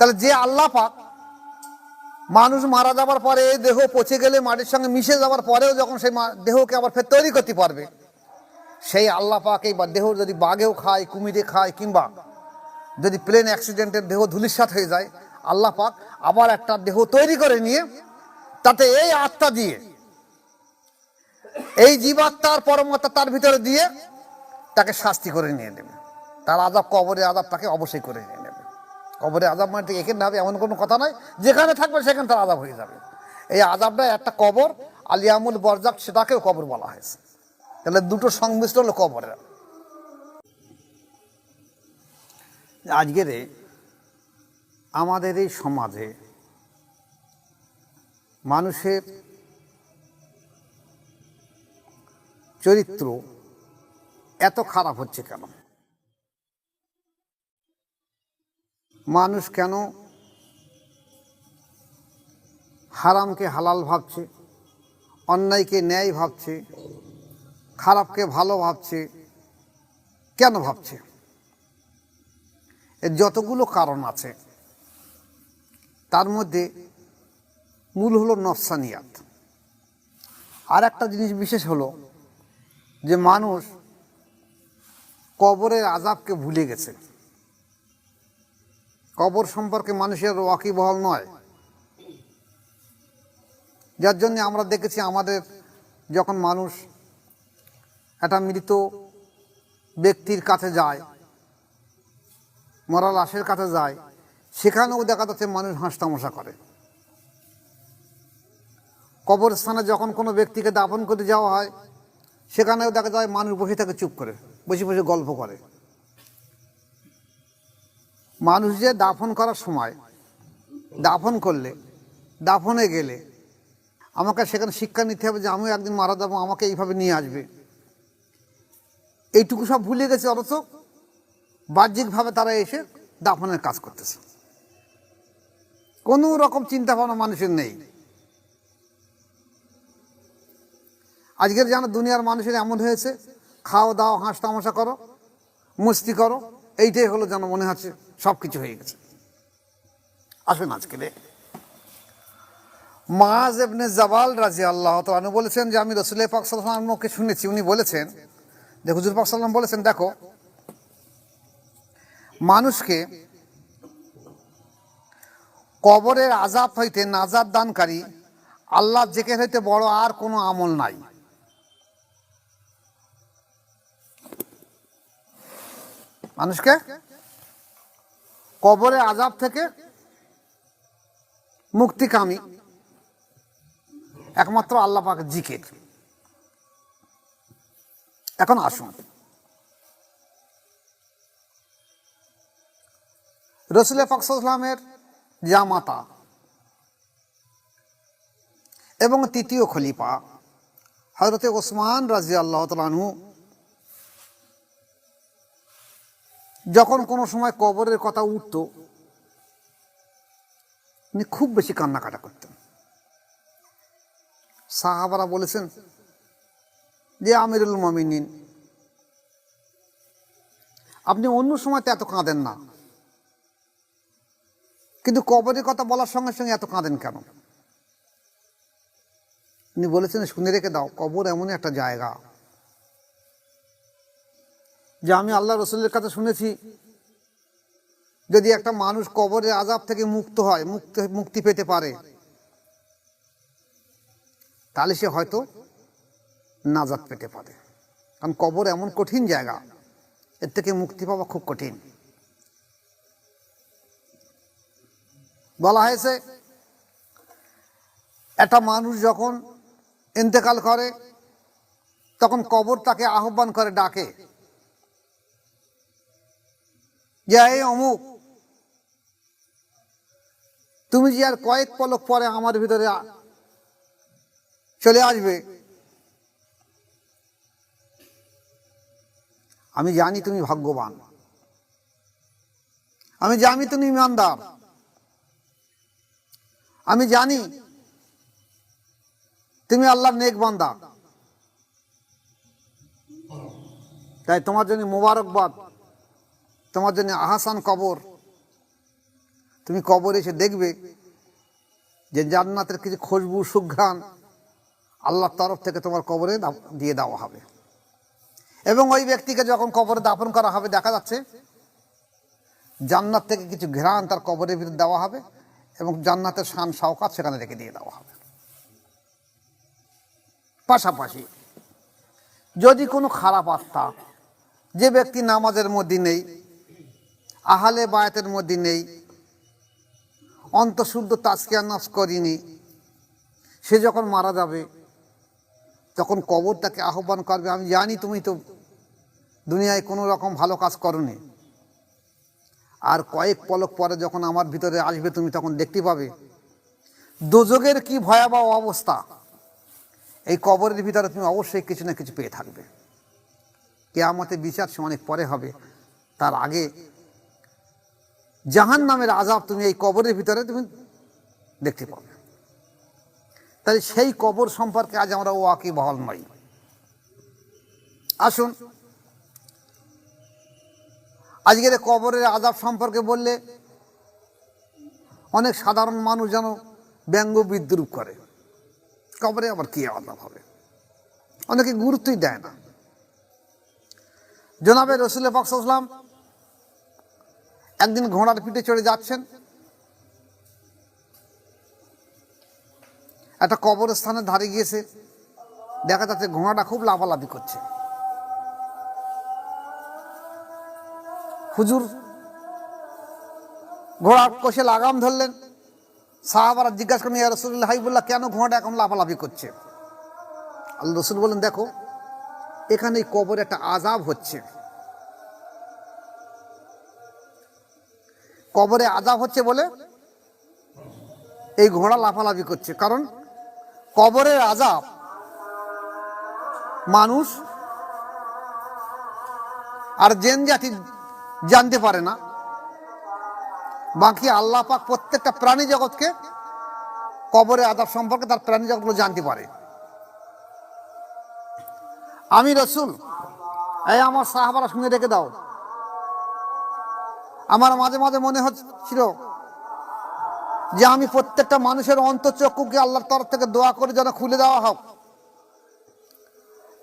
তাহলে যে আল্লাহ পাক মানুষ মারা যাবার পরে এই দেহ পচে গেলে মাটির সঙ্গে মিশে যাওয়ার পরেও যখন সেই দেহকে আবার ফের তৈরি করতে পারবে, সেই আল্লাহ পাক এই বা- দেহ যদি বাঘেও খায়, কুমিরে খায়, কিংবা যদি প্লেন অ্যাক্সিডেন্টের দেহ ধুলিস্বাত হয়ে যায়, আল্লাহ পাক আবার একটা দেহ তৈরি করে নিয়ে তাতে এই আত্মা দিয়ে, এই জীবাত্মার পরমাত্মা তার ভিতরে দিয়ে তাকে শাস্তি করে নিয়ে নেবে। তার আজাব কবরে আজাব তাকে অবশ্যই করে নিয়ে কবরে আজাব মানে ঠিক এখানে হবে, এমন কোনো কথা নয় যেখানে থাকবে সেখানে তার আজাব হয়ে যাবে। এই আজাবটা একটা কবর, আলিয়ামুল বরজাক সেটাকেও কবর বলা হয়েছে। তাহলে দুটো সংমিশ্রণ হলো কবরের। আজকের আমাদের এই সমাজে মানুষের চরিত্র এত খারাপ হচ্ছে কেন? মানুষ কেন হারামকে হালাল ভাবছে, অন্যায়কে ন্যায় ভাবছে, খারাপকে ভালো ভাবছে, কেন ভাবছে? এর যতগুলো কারণ আছে, তার মধ্যে মূল হলো নফসানিয়াত। আর একটা জিনিস বিশেষ হলো যে মানুষ কবরের আজাবকে ভুলে গেছে। কবর সম্পর্কে মানুষের ওয়াকিবহল নয়। যার জন্য আমরা দেখেছি আমাদের যখন মানুষ একটা মৃত ব্যক্তির কাছে যায় মরা লাশের কাছে যায়, সেখানেও দেখা যাচ্ছে মানুষ হাঁস তামশা করে। কবরস্থানে যখন কোনো ব্যক্তিকে দাপন করতে যাওয়া হয়, সেখানেও দেখা যায় মানুষ বসে থাকে চুপ করে, বসে বসে গল্প করে। মানুষ যে দাফন করার সময়, দাফন করলে, দাফনে গেলে আমাকে সেখানে শিক্ষা নিতে হবে যে আমিও একদিন মারা যাব, আমাকে এইভাবে নিয়ে আসবে। এইটুকু সব ভুলে গেছে অথচ বাহ্যিকভাবে তারা এসে দাফনের কাজ করতেছে। কোনো রকম চিন্তা ভাবনা মানুষের নেই। আজকের যেন দুনিয়ার মানুষের এমন হয়েছে, খাও দাও, হাঁস তামাশা করো, মস্তি করো এইটাই হলো যেন মনে হচ্ছে সব কিছু হয়ে গেছে। আসুন আজকে মাজ এবনে জাবাল রাজি আল্লাহ তালু বলেছেন যে, আমি রসুল পাক মুখে শুনেছি, উনি বলেছেন যে, হুজুর পাক সাল্লাম বলেছেন, দেখো, মানুষকে কবরের আজাব হইতে নাজাদ দানকারী আল্লাহ জেকের হইতে বড় আর কোনো আমল নাই। মানুষকে কবরে আজাব থেকে মুক্তিকামী। একমাত্র আল্লাহ পাক জিকের। এখন আসুন। রসুল ফাকসামের জামাতা এবং তৃতীয় খলিফা হজরতে ওসমান রাজি আল্লাহ তালু যখন কোনো সময় কবরের কথা উঠত, উনি খুব বেশি কান্নাকাটা করতেন। সাহাবারা বলেছেন, যে আমিরুল মমিনিন, আপনি অন্য সময় তো এত কাঁদেন না। কিন্তু কবরের কথা বলার সঙ্গে সঙ্গে এত কাঁদেন কেন? উনি বলেছেন, শুনে রেখে দাও, কবর এমনই একটা জায়গা যে আমি আল্লাহ রসুলের কাছে শুনেছি। যদি একটা মানুষ কবরের আজাব থেকে মুক্ত হয়, মুক্তি মুক্তি পেতে পারে, তাহলে সে হয়তো নাজাদ পেতে পারে। কারণ কবর এমন কঠিন জায়গা, এর থেকে মুক্তি পাওয়া খুব কঠিন। বলা হয়েছে, একটা মানুষ যখন ইন্তেকাল করে, তখন কবর তাকে আহ্বান করে, ডাকে। যে, এই অমুক, তুমি যে আর কয়েক পলক পরে আমার ভিতরে চলে আসবে। আমি জানি তুমি ভাগ্যবান। আমি জানি তুমি ইমানদার। আমি জানি তুমি আল্লাহর নেক বান্দা। তাই তোমার জন্য মোবারকবাদ। তোমার জন্য আহাসান কবর। তুমি কবর এসে দেখবে যে জান্নাতের কিছু খুশবু, সুঘ্রাণ আল্লাহর তরফ থেকে তোমার কবরে দিয়ে দেওয়া হবে। এবং ওই ব্যক্তিকে যখন কবরে দাফন করা হবে, দেখা যাচ্ছে জান্নাত থেকে কিছু ঘ্রাণ তার কবরের ভিতরে দেওয়া হবে এবং জান্নাতের শান, শাওকাত সেখানে রেখে দিয়ে দেওয়া হবে। পাশাপাশি যদি কোনো খারাপ আত্মা, যে ব্যক্তি নামাজের মধ্যে নেই আহালে বায়াতের মধ্যে নেই। অন্তঃশুদ্ধ তাজকিয়া নফস করিনি। সে যখন মারা যাবে, তখন কবর তাকে আহ্বান করবে, আমি জানি তুমি তো দুনিয়ায় কোনো রকম ভালো কাজ করনি। আর কয়েক পলক পরে যখন আমার ভিতরে আসবে, তুমি তখন দেখতে পাবে দোজগের কি ভয়াবহ অবস্থা। এই কবরের ভিতরে তুমি অবশ্যই কিছু না কিছু পেয়ে থাকবে। কেয়ামতে বিচার সে অনেক পরে হবে। তার আগে জাহান নামের আজাব তুমি এই কবরের ভিতরে তুমি দেখতে পাবে। তাই সেই কবর সম্পর্কে আজ আমরা ওয়াকি বহল নই আসুন, আজকের কবরের আজাব সম্পর্কে বললে অনেক সাধারণ মানুষ যেন ব্যঙ্গ বিদ্রুপ করে। কবরে আবার কি আজাব হবে? অনেকে গুরুত্বই দেয় না। জনাবে রসুল পাকসাম একদিন ঘোড়ার পিঠে চড়ে যাচ্ছেন। একটা কবরস্থানের ধারে গিয়েছে। দেখা যাচ্ছে ঘোড়াটা খুব লাফালাফি করছে। হুজুর ঘোড়া কষে লাগাম ধরলেন। সাহাবারা জিজ্ঞাসা করেন ইয়া রসুল্লাহ হাইবুল্লাহ কেন ঘোড়াটা এখন লাফালাফি করছে? আল্লাহ রসুল বলেন দেখো, এখানে কবরে একটা আজাব হচ্ছে। কবরে আজাব হচ্ছে বলে এই ঘোড়া লাফালাফি করছে। কারণ কবরের আজাব মানুষ আর জেন জাতি জানতে পারে না। বাকি আল্লাহ পাক প্রত্যেকটা প্রাণী জগৎকে কবরে আজাব সম্পর্কে তার প্রাণী জগৎগুলো জানতে পারে। আমি রসুল, এই আমার সাহাবারা শুনে রেখে দাও। আমার মাঝে মাঝে মনে হচ্ছিল যে আমি প্রত্যেকটা মানুষের অন্তঃচক্ষুকে আল্লাহর তরফ থেকে দোয়া করে যেন খুলে দেওয়া হোক।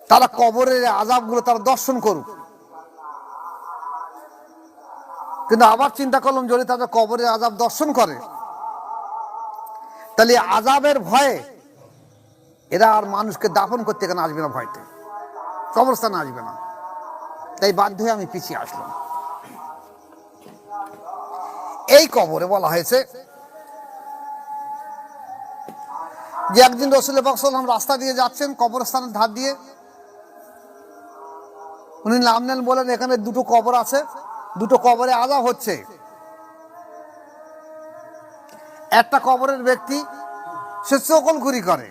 তারা কবরের আজাবগুলো তারা দর্শন করুক। কিন্তু আবার চিন্তা করলাম, যদি তাদের কবরের আজাব দর্শন করে, তাহলে আজাবের ভয়ে এরা আর মানুষকে দাফন করতে এখানে আসবে না ভয়তে। কবরস্থানে আসবে না। তাই বাধ্য হয়ে আমি পিছিয়ে আসলাম। এই কবরে বলা হয়েছে যে একদিন রসুল বকসাল্লাম রাস্তা দিয়ে যাচ্ছেন, কবরস্থানের ধার দিয়ে। উনি নাম নেন বলেন, এখানে দুটো কবর আছে, দুটো কবরে আজাব হচ্ছে। একটা কবরের ব্যক্তি সে চকল ঘুরি করে।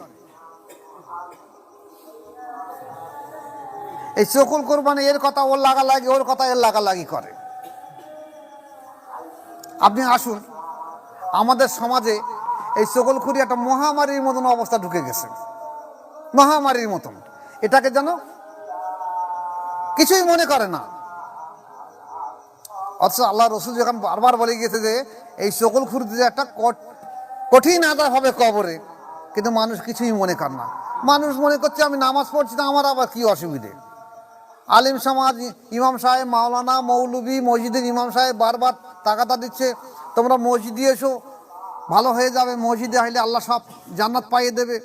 এই চকুল কোরবানি এর কথা ওর লাগালাগি ওর কথা এর লাগালাগি করে। আপনি আসুন। আমাদের সমাজে এই চকলখুরি একটা মহামারীর মতন অবস্থা ঢুকে গেছে। মহামারীর মতন। এটাকে যেন কিছুই মনে করে না। অথচ আল্লাহ রসুল যখন বারবার বলে গিয়েছে যে, এই চকলখুরিতে একটা কঠিন আদায় হবে কবরে, কিন্তু মানুষ কিছুই মনে কর না। মানুষ মনে করছে, আমি নামাজ পড়ছি না, আমার আবার কি অসুবিধে? আলিম সমাজ, ইমাম সাহেব, মাওলানা, মৌলবী, মসজিদের ইমাম সাহেব বারবার তাকাতা দিচ্ছে, তোমরা মসজিদে এসো, ভালো হয়ে যাবে, মসজিদে আইলে আল্লাহ সব জান্নাত পাইয়ে দেবে।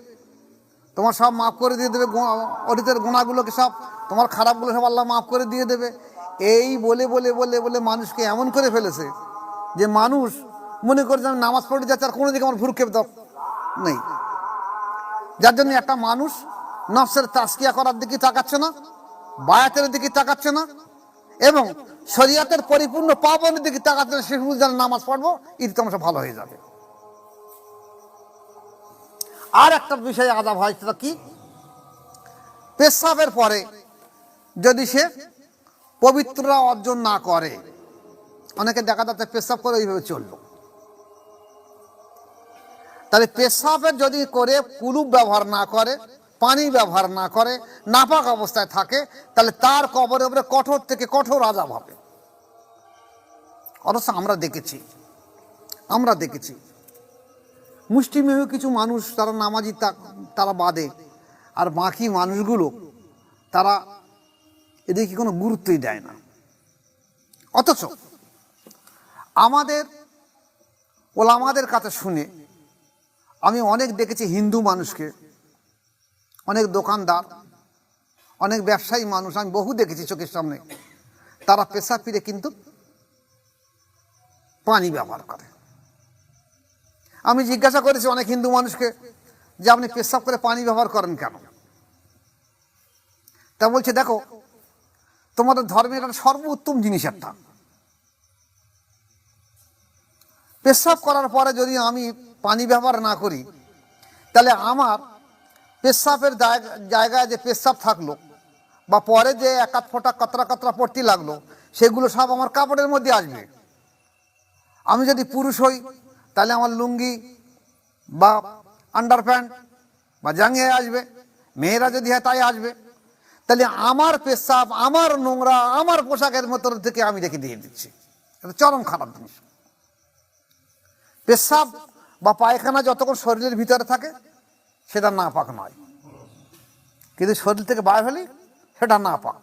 তোমার সব মাফ করে দিয়ে দেবে অতীতের গুণাগুলোকে সব, তোমার খারাপগুলো সব আল্লাহ মাফ করে দিয়ে দেবে। এই বলে বলে বলে বলে মানুষকে এমন করে ফেলেছে যে মানুষ মনে করে যে আমি নামাজ পড়ে যাচ্ছে আর কোনো দিকে আমার ভুরক্ষেপ নেই। যার জন্য একটা মানুষ নফসের তাস্কিয়া করার দিকে তাকাচ্ছে না বায়াতের দিকে তাকাচ্ছে না এবং শরিয়াতের পরিপূর্ণ পাবনের দিকে তাকাচ্ছে না সে বুঝ নামাজ পড়ব, ঈদ তোমার ভালো হয়ে যাবে। আর একটা বিষয়ে আদাব হয় সেটা কি? পেশাবের পরে যদি সে পবিত্রতা অর্জন না করে, অনেকে দেখা যাচ্ছে পেশাব করে ওইভাবে চলল। তাহলে পেশাবের যদি করে কুলুপ ব্যবহার না করে পানি ব্যবহার না করে, নাপাক অবস্থায় থাকে, তাহলে তার কবরের উপরে কঠোর থেকে কঠোর আজাব হবে। অথচ আমরা দেখেছি আমরা দেখেছি। মুষ্টিমেয় কিছু মানুষ, তারা নামাজি তারা বাদে, আর বাকি মানুষগুলো, তারা এদিকে কোনো গুরুত্বই দেয় না। অথচ আমাদের ওলামাদের কাছে শুনে আমি অনেক দেখেছি হিন্দু মানুষকে অনেক দোকানদার, অনেক ব্যবসায়ী মানুষ, আমি বহু দেখেছি চোখের সামনে। তারা পেশা ফিরে কিন্তু পানি ব্যবহার করে। আমি জিজ্ঞাসা করেছি অনেক হিন্দু মানুষকে যে আপনি পেশাব করে পানি ব্যবহার করেন কেন? তা বলছে, দেখো, তোমাদের ধর্মের একটা সর্বোত্তম জিনিস একটা। পেশাব করার পরে যদি আমি পানি ব্যবহার না করি, তাহলে আমার পেশাবের জায়গা- জায়গায় যে পেশাব থাকল, বা পরে যে এক আধ ফোঁটা কতরা কতরা পড়তে লাগল, সেগুলো সব আমার কাপড়ের মধ্যে আসবে। আমি যদি পুরুষ হই, তাহলে আমার লুঙ্গি বা আন্ডার প্যান্ট বা জাঙ্গিয়ে আসবে, মেয়েরা যদি হয় তাই আসবে। তাহলে আমার পেশাব, আমার নোংরা, আমার পোশাকের মতো থেকে আমি রেখে দিয়ে দিচ্ছি। এটা চরম খারাপ জিনিস। পেশাব বা পায়খানা যতক্ষণ শরীরের ভিতরে থাকে সেটা না পাক নয়। কিন্তু শরীর থেকে বাইর হলে সেটা না পাক।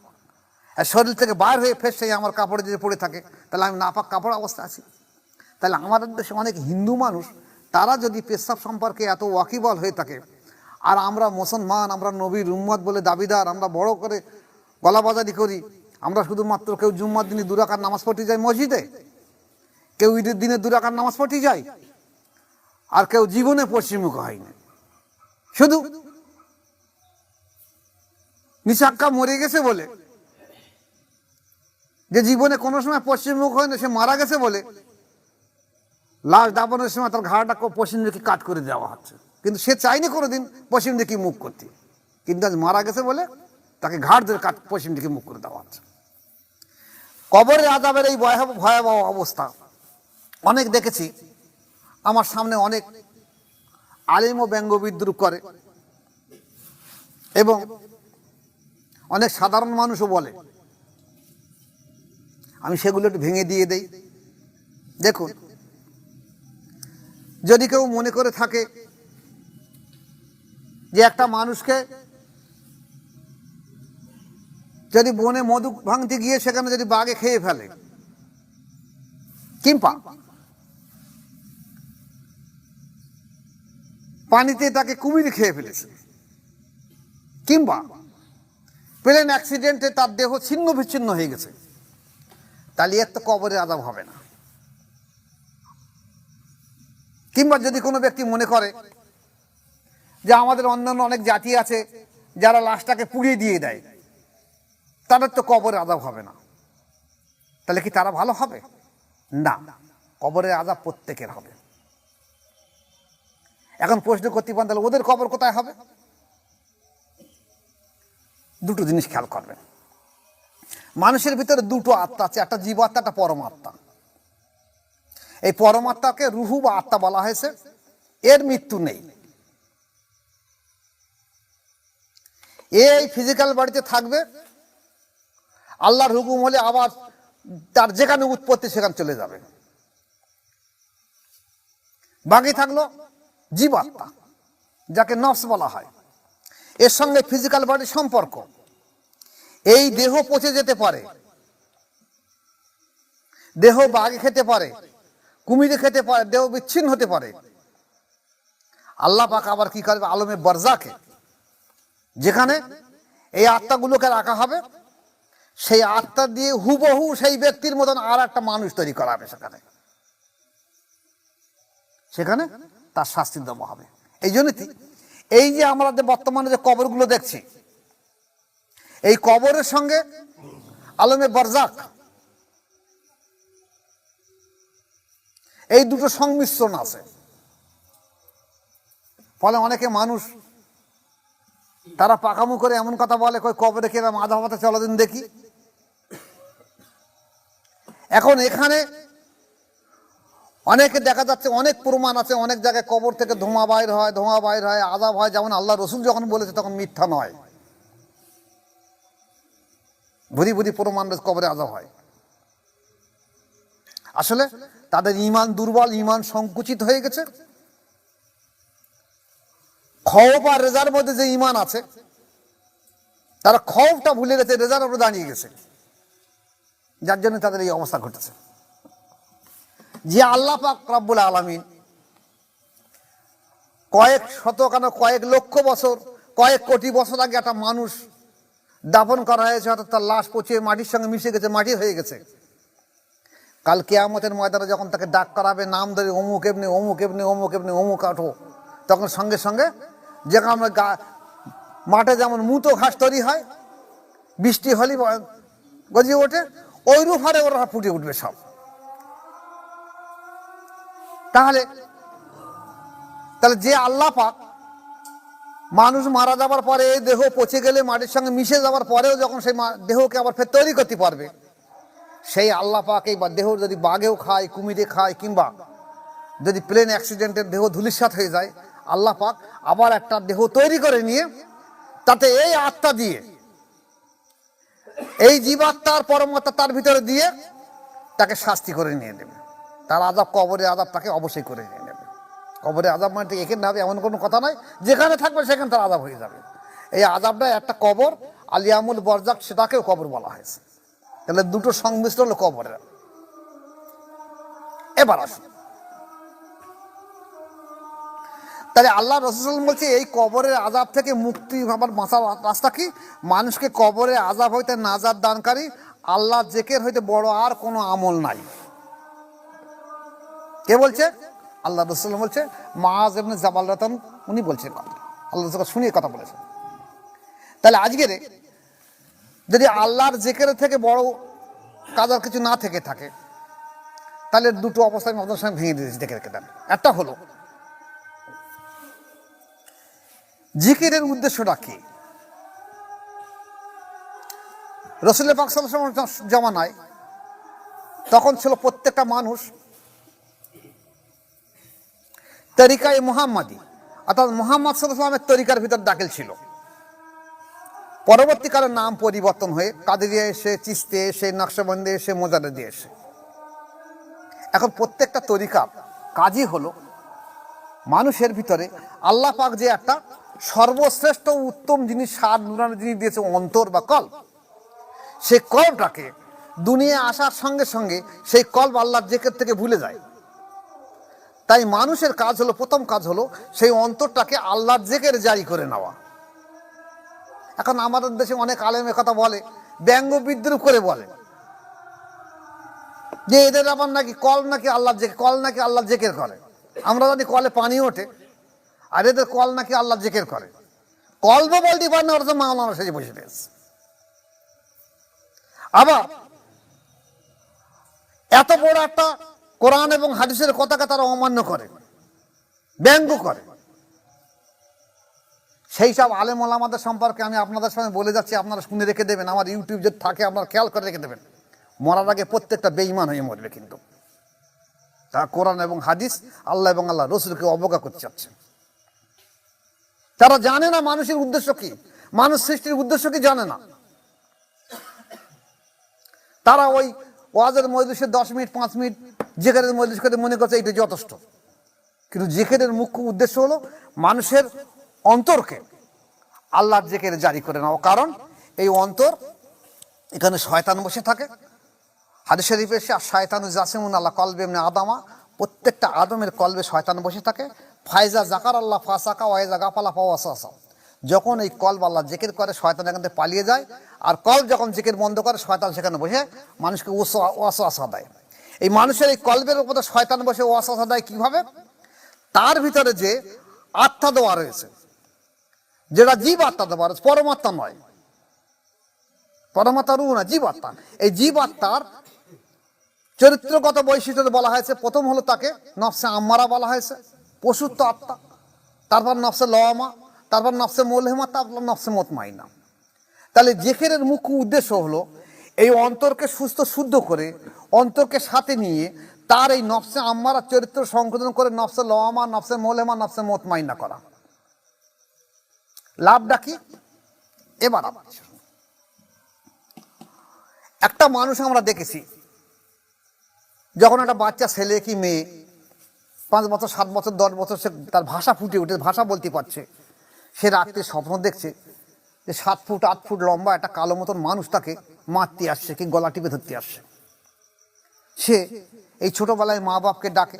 আর শরীর থেকে বাইর হয়ে ফের সেই আমার কাপড়ে যদি পড়ে থাকে, তাহলে আমি না পাক কাপড় অবস্থা আছি। তাহলে আমাদের দেশে অনেক হিন্দু মানুষ, তারা যদি পেশাব সম্পর্কে এত ওয়াকিবল হয়ে থাকে, আর আমরা মুসলমান, আমরা নবীর উম্মত বলে দাবিদার, আমরা বড় করে গলাবাজারি করি, আমরা শুধুমাত্র কেউ জুম্মার দিনে দুরাকার নামাজ পড়তে যাই মসজিদে, কেউ ঈদের দিনে দুরাকার নামাজ পড়তে যায়, আর কেউ জীবনে পশ্চিমমুখ হয়নি। শুধু নিশাক্কা মরে গেছে বলে, যে জীবনে কোনো সময় পশ্চিমমুখ হয় না সে মারা গেছে বলে, লাশ দাপনের সময় তার ঘাড়টা পশ্চিম দিকে কাট করে দেওয়া হচ্ছে। কিন্তু সে চাইনি কোনোদিন পশ্চিম দিকে মুখ করতে। কিন্তু আজ মারা গেছে বলে তাকে ঘাট ধরে কাট পশ্চিম দিকে মুখ করে দেওয়া হচ্ছে। কবরের আজাবের এই ভয়াবহ ভয়াবহ অবস্থা। অনেক দেখেছি। আমার সামনে অনেক আলিম ও ব্যঙ্গ বিদ্রুপ করে। এবং অনেক সাধারণ মানুষও বলে, আমি সেগুলো একটু ভেঙে দিয়ে দেই। দেখুন, যদি কেউ মনে করে থাকে যে একটা মানুষকে যদি বনে মধু ভাঙতে গিয়ে সেখানে যদি বাঘে খেয়ে ফেলে, কিংবা পানিতে তাকে কুমির খেয়ে ফেলেছে। কিংবা প্লেন অ্যাক্সিডেন্টে তার দেহ ছিন্ন বিচ্ছিন্ন হয়ে গেছে। তাহলে এর তো কবরে আদাব হবে না। কিংবা যদি কোনো ব্যক্তি মনে করে যে আমাদের অন্যান্য অনেক জাতি আছে যারা লাশটাকে পুড়িয়ে দিয়ে দেয়, তাদের তো কবরে আদাব হবে না। তাহলে কি তারা ভালো হবে? না। কবরের আজাব প্রত্যেকের হবে। এখন প্রশ্ন করতে পারেন, তাহলে ওদের কবর কোথায় হবে? দুটো জিনিস খেয়াল করবেন। মানুষের ভিতরে দুটো আত্মা আছে, একটা জীবাত্মা, একটা পরমাত্মা। এই পরমাত্মাকে রুহু বা আত্মা বলা হয়েছে। এর মৃত্যু নেই। এই ফিজিক্যাল বাড়িতে থাকবে। আল্লাহর হুকুম হলে আবার তার যেখানে উৎপত্তি সেখানে চলে যাবে। বাকি থাকল জীবাত্মা, যাকে নফস বলা হয়। এর সঙ্গে ফিজিক্যাল বডির সম্পর্ক। এই দেহ পচে যেতে পারে। দেহ বাঘে খেতে পারে। কুমিরে খেতে পারে। দেহ বিচ্ছিন্ন হতে পারে। আল্লাহ পাক আবার কি করবে? আলমে বরজাকে যেখানে এই আত্মাগুলোকে রাখা হবে। সেই আত্মা দিয়ে হুবহু সেই ব্যক্তির মতন আর একটা মানুষ তৈরি করা হবে সেখানে। সেখানে তার শাস্তি দেওয়া হবে। এই জন্য এই যে আমরা যে বর্তমানে যে কবরগুলো দেখছি, এই কবরের সঙ্গে আলমে বরজাক, এই দুটো সংমিশ্রণ আছে। ফলে অনেকে মানুষ তারা পাকামু করে এমন কথা বলে, কই কবরে কে মাধা চলো দিন দেখি। এখন এখানে অনেকে দেখা যাচ্ছে অনেক প্রমাণ আছে, অনেক জায়গায় কবর থেকে ধোঁয়া বাইর হয়, ধোঁয়া বাইর হয়, আজাব হয়। যেমন আল্লাহ রসুল যখন বলেছে তখন মিথ্যা নয়। বুঝি বুঝি প্রমাণ কবরে আজাব হয়। আসলে তাদের ইমান দুর্বল ইমান সংকুচিত হয়ে গেছে। খৌফ আর রেজার মধ্যে যে ইমান আছে, তারা খবটা ভুলে গেছে, রেজার উপরে দাঁড়িয়ে গেছে। যার জন্য তাদের এই অবস্থা ঘটেছে। যে আল্লাহ পাক রব্বুল আলমিন কয়েক শত কেন কয়েক লক্ষ বছর, কয়েক কোটি বছর আগে একটা মানুষ দাফন করা হয়েছে অর্থাৎ তার লাশ পচিয়ে মাটির সঙ্গে মিশে গেছে মাটি হয়ে গেছে। কাল কেয়ামতের ময়দানে যখন তাকে ডাক করাবে, নাম ধরে অমুক এমনি অমুক এমনি অমুক এমনি, অমুক আঠো, তখন সঙ্গে সঙ্গে যেমন আমরা গা মাঠে যেমন মুতো ঘাস তৈরি হয়, বৃষ্টি হলেই গজিয়ে ওঠে, ওই রূপ হারে ওরা ফুটে উঠবে সব। তাহলে তাহলে যে আল্লাহ পাক মানুষ মারা যাবার পরে এই দেহ পচে গেলে মাটির সঙ্গে মিশে যাওয়ার পরেও যখন সেই দেহকে আবার ফের তৈরি করতে পারবে, সেই আল্লাহ পাকে বা দেহ যদি বাঘেও খায়, কুমিরে খায়, কিংবা যদি প্লেন অ্যাক্সিডেন্টের দেহ ধুলিস্বাত হয়ে যায়, আল্লাহ পাক আবার একটা দেহ তৈরি করে নিয়ে তাতে এই আত্মা দিয়ে, এই জীবাত্মার পরমাত্মা তার ভিতরে দিয়ে তাকে শাস্তি করে নিয়ে নেবে। তার আজাব কবরে আজাব তাকে অবশ্যই করে নিয়ে নেবে। কবরে আজাব মানে ঠিক এখানে হবে, এমন কোনো কথা নয় যেখানে থাকবে সেখানে তার আজাব হয়ে যাবে। এই আজাবটা একটা কবর, আলিয়ামুল বরজাক সেটাকেও কবর বলা হয়েছে। তাহলে দুটো সংমিশ্রণ হলো কবরের। এবার আসুন। তাহলে আল্লাহ রসুল বলছে, এই কবরের আজাব থেকে মুক্তি হবার বাঁচার রাস্তা কি? মানুষকে কবরে আজাব হইতে নাজাদ দানকারী, আল্লাহ জেকের হইতে বড় আর কোনো আমল নাই। কে বলছে? আল্লাহ রসুল বলছে মাজ এমনি জাবাল রতন, উনি বলছেন কথা। আল্লাহ রসুল শুনিয়ে কথা বলেছেন। তাহলে আজকের যদি আল্লাহর জেকের থেকে বড় কাজ আর কিছু না থেকে থাকে, তাহলে দুটো অবস্থায় আমি আপনার সঙ্গে ভেঙে দিয়েছি, দেখে রেখে দেন। একটা হলো, জিকিরের উদ্দেশ্যটা কি? রসুলের জমা নাই তখন ছিল প্রত্যেকটা মানুষ তরিকায় মোহাম্মদী। অর্থাৎ মোহাম্মদ সাল্লামের তরিকার ভিতর দাখিল ছিল। পরবর্তীকালে নাম পরিবর্তন হয়ে কাদেরিয়া এসে, চিস্তে এসে, নকশবন্দি এসে মোজারদি এসে। এখন প্রত্যেকটা তরিকা কাজই হলো মানুষের ভিতরে আল্লাহ পাক যে একটা সর্বশ্রেষ্ঠ উত্তম জিনিস সার নুরানো জিনিস দিয়েছে অন্তর বা কল সেই কলটাকে দুনিয়া আসার সঙ্গে সঙ্গে সেই কল আল্লাহর জেকের থেকে ভুলে যায়। তাই মানুষের কাজ হলো, প্রথম কাজ হলো সেই অন্তরটাকে আল্লাহর জেকের জারি করে নেওয়া। এখন আমাদের দেশে অনেক আলেম কথা বলে, ব্যঙ্গ বিদ্রুপ করে বলে। যে এদের আবার নাকি কল নাকি আল্লাহ জেকে কল নাকি আল্লাহ জেকের করে। আমরা জানি কলে পানি ওঠে, আর এদের কল নাকি আল্লাহ জেকের করে। কলব বলতে পারে না, ওরা মাওলানা সেজে বসে রয়েছে। আবার, এত বড় একটা কোরআন এবং হাদিসের কথাকে তারা অমান্য করে, ব্যঙ্গ করে। সেই সব আলেম ওলামাদের সম্পর্কে আমি আপনাদের সঙ্গে বলে যাচ্ছি, আপনারা শুনে রেখে দেবেন, আমার ইউটিউব যদি থাকে আপনারা খেয়াল করে রেখে দেবেন। মরার আগে প্রত্যেকটা বেইমান হয়ে মরবে কিন্তু। তা কোরআন এবং হাদিস আল্লাহ এবং আল্লাহ রসুলকে অবজ্ঞা করতে চাচ্ছে। তারা জানে না মানুষের উদ্দেশ্য কি, মানুষ সৃষ্টির উদ্দেশ্য কি জানে না। তারা ওই ওয়াজের মজলিসে দশ মিনিট, পাঁচ মিনিট জেকেরের মজলিস করে মনে করছে এটা যথেষ্ট। কিন্তু জেকেরের মুখ্য উদ্দেশ্য হলো মানুষের অন্তরকে আল্লাহর জেকের জারি করে নেওয়া। কারণ এই অন্তর এখানে শয়তান বসে থাকে। হাদিস শরীফে আর শয়তানু জাসিমুন আল্লাহ কলবে এমনি আদামা। প্রত্যেকটা আদমের কলবে শয়তান বসে থাকে। ফায়জা জাকার আল্লাহ ফাসাকা ওয়াইজা গাফালা ফাওয়াসা যখন এই কলব আল্লাহ জেকের করে, শয়তান এখান থেকে পালিয়ে যায়। আর কল যখন জেকের বন্ধ করে, শয়তান সেখানে বসে মানুষকে ওয়াসা দেয়। এই মানুষের এই কলবের উপরে শয়তান বসে ওয়াসা দেয় কীভাবে? তার ভিতরে যে আত্মা দেওয়া রয়েছে, যেটা জীব আত্মা দেওয়া রয়েছে, পরমাত্মা নয়। পরমাত্মা রূপ না, জীব আত্মা। এই জীব আত্মার চরিত্রগত বৈশিষ্ট্য বলা হয়েছে, প্রথম হলো তাকে নফসে আম্মারা বলা হয়েছে, পশুত্ব আত্মা, তারপর নফসে লওয়ামা, তারপর নফসে মোলহেমা, তারপর নফসে মতমাইনা। তাহলে জেকেরের মুখ্য উদ্দেশ্য হলো এই অন্তরকে সুস্থ শুদ্ধ করে, অন্তরকে সাথে নিয়ে তার এই নফসে আম্মারা চরিত্র সংশোধন করে নফসে লওয়ামা, নফসে মোলেমা, নফসে মতমাইনা করা। লাভটা কি? এবার আবার একটা মানুষ আমরা দেখেছি, যখন একটা বাচ্চা, ছেলে কি মেয়ে, পাঁচ বছর, সাত বছর, দশ বছর সে তার ভাষা ফুটে উঠে ভাষা বলতে পারছে, সে রাত্রে স্বপ্ন দেখছে যে সাত ফুট, আট ফুট লম্বা একটা কালো মতন মানুষ তাকে মারতে আসছে কি গলা টিপে ধরতে আসছে। সে এই ছোটবেলায় মা বাপকে ডাকে,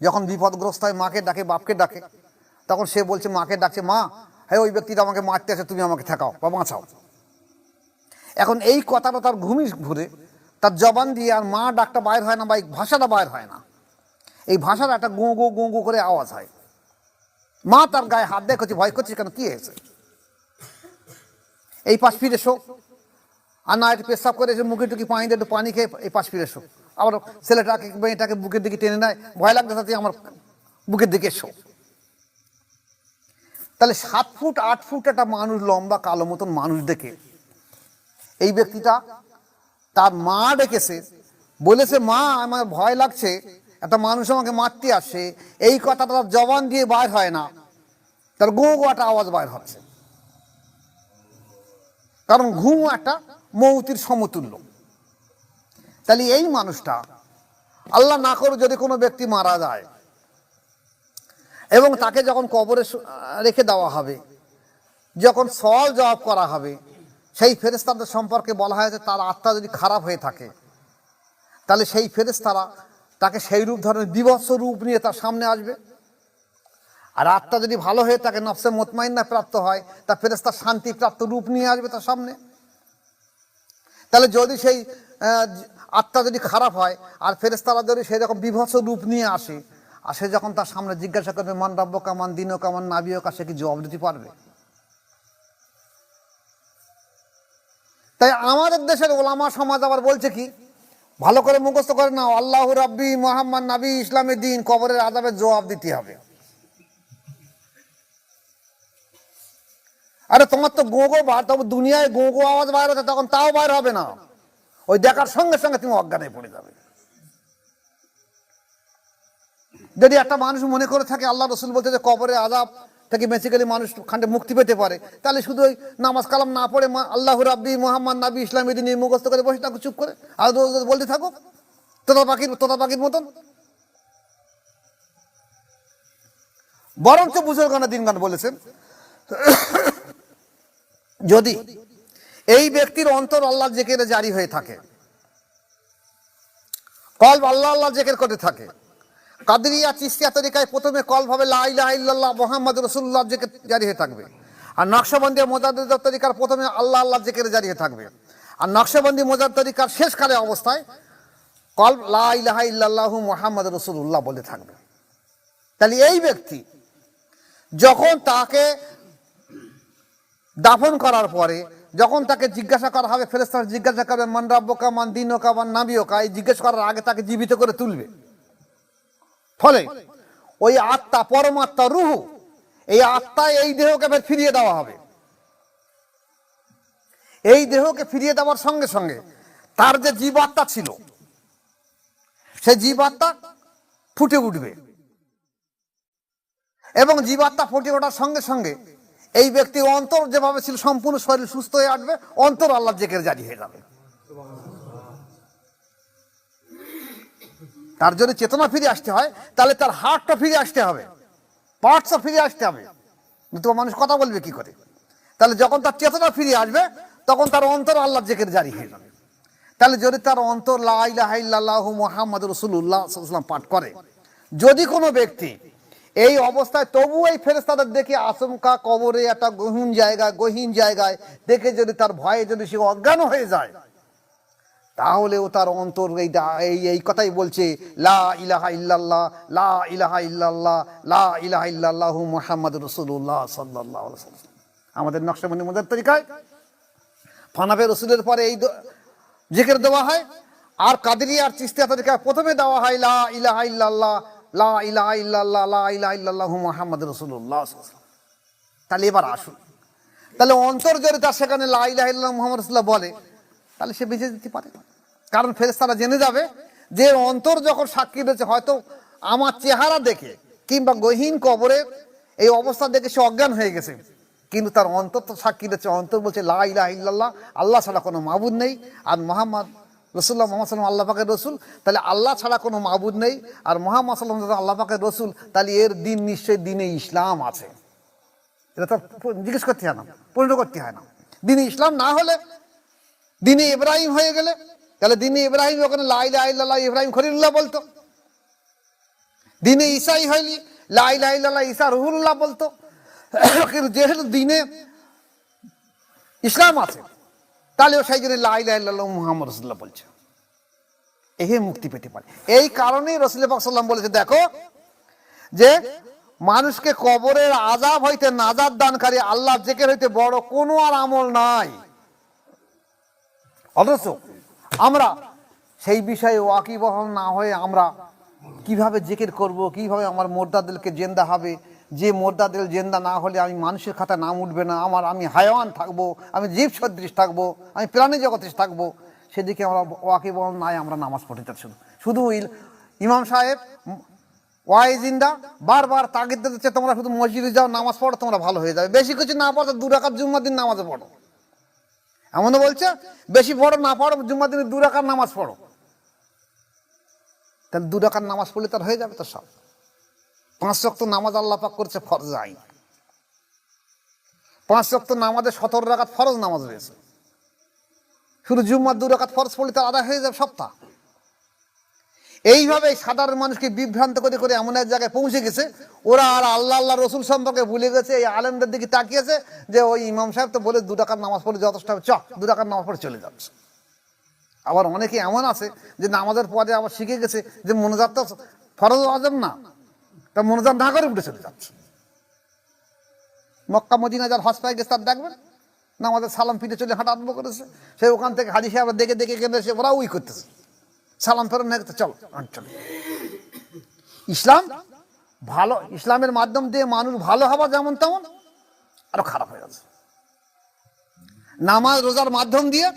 যখন বিপদগ্রস্ত হয় মাকে ডাকে, বাপকে ডাকে, তখন সে বলছে, মাকে ডাকছে, মা হ্যাঁ ওই ব্যক্তিটা আমাকে মারতে আসে, তুমি আমাকে ঠেকাও বা বাঁচাও। এখন এই কথাটা তার ঘুমি ঘুরে, তার জবান দিয়ে আর মা ডাকটা বাইর হয় না বা এই ভাষাটা বাইর হয় না। এই ভাষার একটা গো গো গো গো করে আওয়াজ হয়। মা তার গায়ে হাত করছে ভয় করছিস কেন? কি হয়েছে? এই পাশ ফিরে এসো। আর না একটু পেশাব করে এসে মুখে টুকি পানি দিয়ে একটু পানি খেয়ে এই পাশ ফিরে এসো। আবার ছেলেটাকে মেয়েটাকে বুকের দিকে টেনে নেয়। ভয় লাগবে তাতে আমার বুকের দিকে এসো। তাহলে সাত ফুট, আট ফুট একটা মানুষ, লম্বা, কালো মতন মানুষ দেখে এই ব্যক্তিটা তার মা ডেকেছে। বলেছে, মা, আমার ভয় লাগছে। একটা মানুষ আমাকে মারতে আসে। এই কথাটা তার জবান দিয়ে বাইর হয় না। তার গো গো একটা আওয়াজ বাইর হচ্ছে। কারণ ঘুম একটা মৌতির সমতুল্য। তাহলে এই মানুষটা, আল্লাহ না করে যদি কোনো ব্যক্তি মারা যায়, এবং তাকে যখন কবরে রেখে দেওয়া হবে, যখন সওয়াল জবাব করা হবে, সেই ফেরেস্তাদের সম্পর্কে বলা হয়েছে তার আত্মা যদি খারাপ হয়ে থাকে, তাহলে সেই ফেরেস্তারা তাকে সেই রূপ ধরনের বিভৎস রূপ নিয়ে তার সামনে আসবে। আর আত্মা যদি ভালো হয়ে থাকে, নফসে মোতমাইন্না প্রাপ্ত হয়, তা ফেরেস্তার শান্তি প্রাপ্ত রূপ নিয়ে আসবে তার সামনে। তাহলে যদি সেই আত্মা যদি খারাপ হয়, আর ফেরেস্তারা যদি সেই রকম বিভৎস রূপ নিয়ে আসে, আর সে যখন তার সামনে জিজ্ঞাসা করবে, মান রাব্য কামান দিনও কামান নাবিও কা সে কি জবাব দিতে পারবে? তাই আমাদের দেশের ওলামা সমাজ আবার বলছে কি, ভালো করে মুখস্থ করে নাও, আল্লাহ রাব্বি মোহাম্মদ নাবি ইসলামের দিন কবরের আজাবের জবাব দিতে হবে। আরে তোমার তো গো গো বার, তবে দুনিয়ায় গো গো আওয়াজ বাইর হচ্ছে তখন তাও বাইর হবে না। ওই দেখার সঙ্গে সঙ্গে তুমি অজ্ঞানে পড়ে যাবে। যদি একটা মানুষ মনে করে থাকে, আল্লাহ রসুল বলতে যে কবরে আজাব থেকে বেসিক্যালি মানুষ খান্ডে মুক্তি পেতে পারে, তাহলে শুধু ওই নামাজ কালাম না পড়ে আল্লাহ রাব্বি মোহাম্মদ নাবি ইসলাম এদিন মুখস্থ করে বসে থাকো, চুপ করে। আর বলতে থাকো, তোতা পাখির তোতা পাখির মতন। বরঞ্চ বুজুর্গানা দিনগান বলেছেন। যদি এই ব্যক্তির অন্তর আল্লাহ জেকেরে জারি হয়ে থাকে, কল্ব আল্লাহ আল্লাহ জেকের করতে থাকে। কাদরিয়া চিস্তিয়া তরিকায় প্রথমে কল ভাবে লাইল্লাহ মোহাম্মদ রসুল্লাহ জেকের জারি হয়ে থাকবে। আর নকশবন্দি মোজাদ তরিকার প্রথমে আল্লাহ আল্লাহ জেকের জারি হয়ে থাকবে। আর নকশবন্দি মোজাদ তরিকার শেষকালে অবস্থায় কল লাহ ইল্লাল্লাহু মোহাম্মদ রসুল্লাহ বলে থাকবে। তাহলে এই ব্যক্তি যখন তাকে দাফন করার পরে যখন তাকে জিজ্ঞাসা করা হবে ফেরেস্তার জিজ্ঞাসা করবে, মান রাব্বকা, মান দিনকা, মান নাবিয়কা? এই জিজ্ঞেস করার আগে তাকে জীবিত করে তুলবে। ফলে ওই আত্মা পরমাত্মা রুহু, এই আত্মা এই দেহকে ফের ফিরিয়ে দেওয়া হবে। এই দেহকে ফিরিয়ে দেওয়ার সঙ্গে সঙ্গে তার যে জীবাত্মা ছিল, সেই জীবাত্মা ফুটে উঠবে। এবং জীবাত্মা ফুটে ওঠার সঙ্গে সঙ্গে এই ব্যক্তি অন্তর যেভাবে ছিল, সম্পূর্ণ শরীর সুস্থ হয়ে আসবে, অন্তর আল্লাহ জেকের জারি হয়ে যাবে। তার যদি চেতনা ফিরে আসতে হয়, তাহলে তার হার্টটা ফিরে আসতে হবে, পার্টসও ফিরে আসতে হবে। তো মানুষ কথা বলবে কি করে? তাহলে যখন তার চেতনা ফিরে আসবে, তখন তার অন্তর আল্লাহ জেকের জারি হয়ে যাবে। তাহলে যদি তার অন্তর লাহ মোহাম্মদ রসুল্লাহ পাঠ করে, যদি কোনো ব্যক্তি এই অবস্থায় তবু এই ফেরেস্তাদের দেখে আশঙ্কা কবরে একটা গহীন জায়গায় গহীন জায়গায় দেখে যদি তার ভয়ে যদি সে অজ্ঞান হয়ে যায়, তাহলেও তার অন্তর এই এই কথাই বলছে, লা ইলাহা ইল্লাল্লাহ, লা ইলাহা ইল্লাল্লাহ, লা ইলাহা ইল্লাল্লাহ মুহাম্মদ রসুল্লাহ সাল্লাহ আমাদের নকশাবন্দি মজার তরিকায় ফানাবে রসুলের পরে এই জিকির দেওয়া হয়, আর কাদেরি আর চিস্তিয়া তরিকায় প্রথমে দেওয়া হয়, লা ইলাহা ইল্লাল্লাহ লা ইলাহা ইল্লাল্লাহ, লা ইলাহা ইল্লাল্লাহ মুহাম্মদ রসুল্লাহ তাহলে এবার আসুন। তাহলে অন্তর যদি তার সেখানে লা ইলাহা ইল্লাল্লাহ মুহাম্মদ রসুল্লাহ বলে, তাহলে সে বেঁচে দিতে পারে। কারণ ফেরেস্তারা জেনে যাবে যে অন্তর যখন সাক্ষী রয়েছে হয়তো আমার চেহারা দেখে কিংবা গহীন কবরের এই অবস্থা দেখে সে অজ্ঞান হয়ে গেছে। কিন্তু তার অন্তর তো সাক্ষী রয়েছে অন্তর বলছে লা ইলাহা ইল্লাল্লাহ, আল্লাহ ছাড়া কোনো মাবুদ নেই। আর মোহাম্মদ রসুল্লাহ মোহাম্মদ সাল্লাম আল্লাহ পাকের রসুল, তাহলে আল্লাহ ছাড়া কোনো মাবুদ নেই। আর মোহাম্মদ সাল্লাম আল্লাহ পাকের রসুল, তাহলে এর দিন নিশ্চয়ই দিনে ইসলাম আছে। এটা তো জিজ্ঞেস করতে হয় না পূর্ণ করতে হয় না। দিনে ইসলাম না হলে, দিনে ইব্রাহিম হয়ে গেলে, তাহলে দিনে ইব্রাহিম ওখানে লাইলা ইল্লাল্লাহ ইব্রাহিম খলিল্লাহ বলতো। দিনে ঈসাই হয়নি লাইলা ইল্লাল্লাহ ঈসা রুহুল্লাহ বলতো। কিন্তু যেহেতু দিনে ইসলাম আছে তাহলেও সেই জন্য লাইলা ইল্লাল্লাহ মুহাম্মদ রসুল্লাহ বলছে। এহে মুক্তি পেতে পারে। এই কারণেই রসুল সাল্লাম বলেছে, দেখো, যে মানুষকে কবরের আজাব হইতে নাজাদ দানকারী আল্লাহ জেকের হইতে বড় কোনো আর আমল নাই। অথচ আমরা সেই বিষয়ে ওয়াকিবহল না হয়ে আমরা কীভাবে জেকের করব, কীভাবে আমার মোর্দাদেরকে জেন্দা হবে যে মোর্দাদের জেন্দা না হলে আমি মানুষের খাতায় নাম উঠবে না, আমার আমি হায়াওয়ান থাকব, আমি জীব সদৃশ থাকব, আমি প্রাণী জগতে থাকব। সেদিকে আমরা ওয়াকিবহল নাই আমরা নামাজ পড়ে যাচ্ছি শুধু ইমাম সাহেব ওয়াইজিন্দা বারবার তাগিদ দিচ্ছে তোমরা শুধু মসজিদে যাও, নামাজ পড়ো, তোমরা ভালো হয়ে যাবে। বেশি কিছু না পড়ো দু রাকাত জুম্মার দিন নামাজে পড়ো। এমনও বলছে, বেশি পড়ো না পড়ো, জুম্মার দিনে দু রাকাত নামাজ পড়ো। তাহলে দু রাকাত নামাজ পড়লে তার হয়ে যাবে তো সব। পাঁচ শক্ত নামাজ আল্লাহ পাক করছে ফরজ আইন। পাঁচ শক্ত নামাজে সতেরো রাকাত ফরজ নামাজ রয়েছে। শুধু জুম্মার দু রাকাত ফরজ পড়লে তার আদায় হয়ে যাবে সপ্তাহ। এইভাবে সাধারণ মানুষকে বিভ্রান্ত করে করে এমন এক জায়গায় পৌঁছে গেছে, ওরা আর আল্লাহ আল্লাহ রসুল সম্পর্কে ভুলে গেছে, এই আলেমদের দিকে তাকিয়েছে যে ওই ইমাম সাহেব তো বলে দু টাকার নামাজ পড়ে যথেষ্ট হবে চ দু টাকার নামাজ পড়ে চলে যাচ্ছে। আবার অনেকে এমন আছে যে নামাজের পরে আবার শিখে গেছে যে মনোজাত ফরজ আজম না। তা মনোজাত না করে উঠে চলে যাচ্ছে। মক্কা মদিনা যার হজ পাই গেছে তার দেখবেন? নামাজের সালাম ফিরে চলে হাঁটা আরম্ভ করেছে। সে ওখান থেকে হাজি সাহেব দেখে দেখে কেঁদে সে ওরা উই করতেছে। সালাম ফেরত না চলো চল। ইসলাম ভালো, ইসলামের মাধ্যম দিয়ে মানুষ ভালো হওয়া যেমন তেমন, আরও খারাপ হয়ে যাচ্ছে নামাজ, রোজার মাধ্যম দিয়ে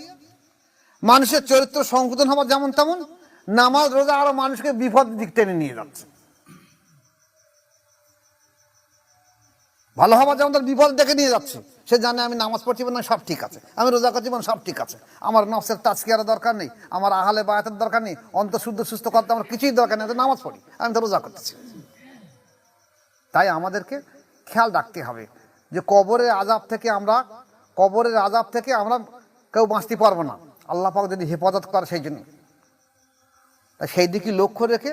মানুষের চরিত্র সংশোধন হওয়া যেমন তেমন, নামাজ, রোজা আরও মানুষকে বিপদ দিক টেনে নিয়ে যাচ্ছে। ভালো হওয়া যেমন তার বিপদ দেখে নিয়ে যাচ্ছে। সে জানে আমি নামাজ পড়ছি না সব ঠিক আছে। আমি রোজা করছি মানে সব ঠিক আছে। আমার নফসের তাজকিয়ারের দরকার নেই। আমার আহালে বায়াতের দরকার নেই। অন্ত শুদ্ধ সুস্থ করতে আমার কিছুই দরকার নেই। নামাজ পড়ি। আমি তো রোজা করতেছি। তাই আমাদেরকে খেয়াল রাখতে হবে যে কবরের আজাব থেকে আমরা, কবরের আজাব থেকে আমরা কেউ বাঁচতে পারব না। আল্লাহ পাক যদি হেফাজত করে সেই জন্য। তাই সেই দিকে লক্ষ্য রেখে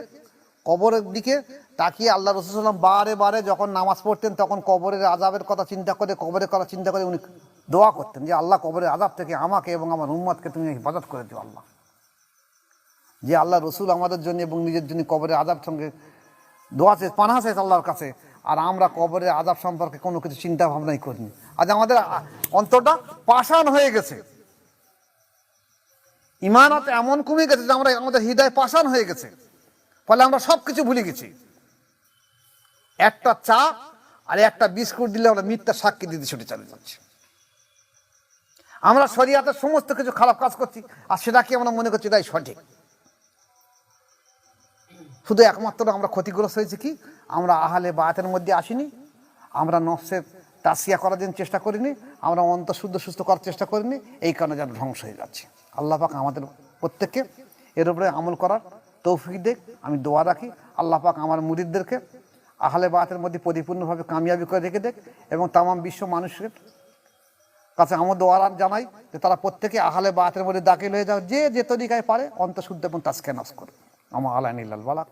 কবরের দিকে তাকিয়ে আল্লাহ রসুলাম বারে বারে যখন নামাজ পড়তেন, তখন কবরের আজাবের কথা চিন্তা করে, কবরের কথা চিন্তা করে উনি দোয়া করতেন যে, আল্লাহ, কবরের আজাব থেকে আমাকে এবং আমার উম্মতকে তুমি হেফাজত করে দিও, আল্লাহ। যে আল্লাহ রসুল আমাদের জন্য এবং নিজের জন্য কবরের আজাব সঙ্গে দোয়া শেষ পানা শেষ আল্লাহর কাছে। আর আমরা কবরের আজাব সম্পর্কে কোনো কিছু চিন্তা ভাবনাই করিনি। আজ আমাদের অন্তরটা পাষাণ হয়ে গেছে। ইমানত এমন কমে গেছে যে, আমরা আমাদের হৃদয় পাষাণ হয়ে গেছে। ফলে আমরা সব কিছু ভুলে গেছি। একটা চা আর একটা বিস্কুট দিলে আমরা মিথ্যা সাক্ষী দিতে ছুটে চলে যাচ্ছি। আমরা শরিয়াতের সমস্ত কিছু খারাপ কাজ করছি আর সেটাকে আমরা মনে করছি এটাই সঠিক? শুধু একমাত্র আমরা ক্ষতিগ্রস্ত হয়েছি কি? আমরা আহালে বায়াতের মধ্যে আসিনি। আমরা নফসের তাসিয়া করার জন্য চেষ্টা করিনি। আমরা অন্তঃশুদ্ধ সুস্থ করার চেষ্টা করিনি। এই কারণে যেন ধ্বংস হয়ে যাচ্ছে। আল্লাহ পাক আমাদের প্রত্যেককে এর উপরে আমল করার তৌফিক দেখ, আমি দোয়া রাখি। আল্লাহ পাক আমার মুরিদদেরকে আহলে বাতের মধ্যে পরিপূর্ণভাবে কামিয়াবি করে রেখে দেখ এবং তামাম বিশ্ব মানুষের কাছে আমার দোয়া জানাই যে তারা প্রত্যেকে আহলে বাতের মধ্যে দাখিল হয়ে যাও। যে যে তরিকায় পারে, অন্তঃশুদ্ধ এবং তাসকে নাস করে আমার আলাইন বালাক।